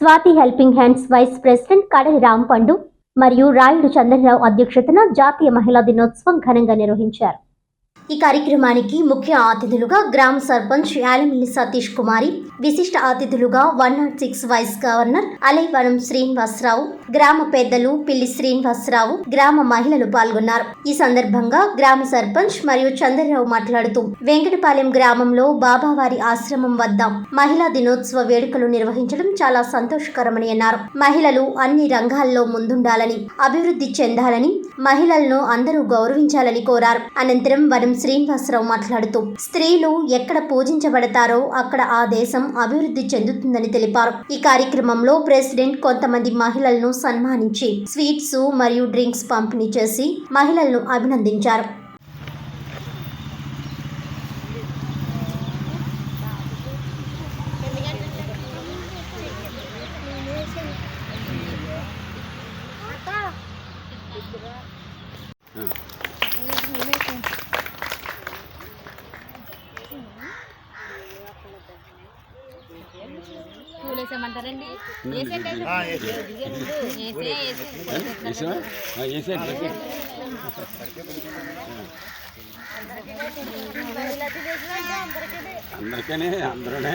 Swathi helping hands vice president Kadali Rampandu మరియు రాయుడు చంద్రరావు అధ్యక్షతన జాతీయ మహిళా దినోత్సవం ఘనంగా నిర్వహించారు. ఈ కార్యక్రమానికి ముఖ్య అతిథులుగా గ్రామ సర్పంచ్ యాలమిల్లి సతీష్ కుమారి విశిష్ట అతిథులుగా one not six vice governor Alaivanam Srinivasa Rao గ్రామ పెద్దలు పిల్లి శ్రీనివాసరావు గ్రామ మహిళలు పాల్గొన్నారు. ఈ సందర్భంగా గ్రామ సర్పంచ్ మరియు చంద్రరావు మాట్లాడుతూ వెంకటపాలెం గ్రామంలో బాబావారి ఆశ్రమం వద్ద మహిళా దినోత్సవ వేడుకలు నిర్వహించడం చాలా సంతోషకరమని అన్నారు. మహిళలు అన్ని రంగాల్లో ముందుండాలని అభివృద్ధి చెందాలని మహిళలను అందరూ గౌరవించాలని కోరారు. అనంతరం వనం శ్రీనివాసరావు మాట్లాడుతూ స్త్రీలు ఎక్కడ పూజించబడతారో అక్కడ ఆ దేశం అభివృద్ధి చెందుతుందని తెలిపారు. ఈ కార్యక్రమంలో ప్రెసిడెంట్ కొంతమంది మహిళలను సన్మానించి స్వీట్స్ మరియు డ్రింక్స్ పంపిణీ చేసి మహిళలను అభినందించారు. పూలు వేసేయమంటారండి అందరికీ అందరూనే.